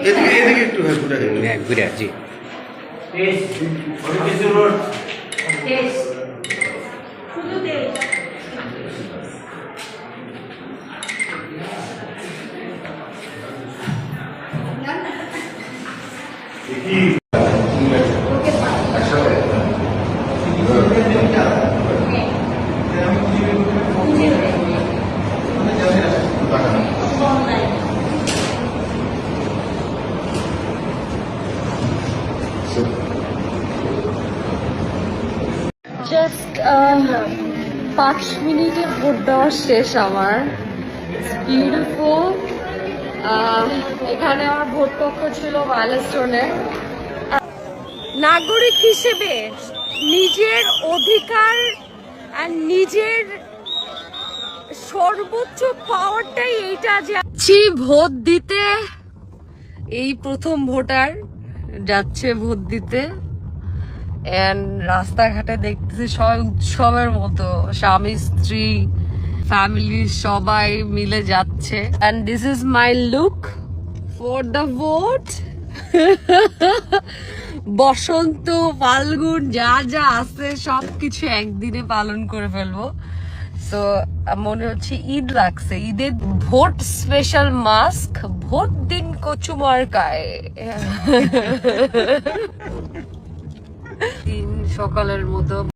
এদিকে এদিকে একটু হ্যাঁ ঘুরে হ্যাঁ ঘুরে জি টেস্ট। অনেক জাস্ট পাঁচ মিনিটে ভোট দেওয়া শেষ আমার। বিউটিফুল এখানে আমার ভোট কক্ষ ছিল মাইলস্টোনে নাগরিক হিসেবে নিজের অধিকার নিজের সর্বোচ্চ পাওয়ারটাই এইটা যাচ্ছি ভোট দিতে এই প্রথম ভোটার। যাচ্ছে ভোট দিতে। রাস্তাঘাটে দেখতেছি সবাই উৎসবের মতো। স্বামী, স্ত্রী ফ্যামিলি সবাই মিলে যাচ্ছে। And this is my look for the vote বসন্ত, ফাল্গুন, যা যা আছে সবকিছু একদিনে পালন করে ফেলব। সো মনে হচ্ছে ঈদ লাগছে। ঈদের ভোট স্পেশাল মাস্ক ভোট দিন কচুমার গায়ে দিন সকালের মতো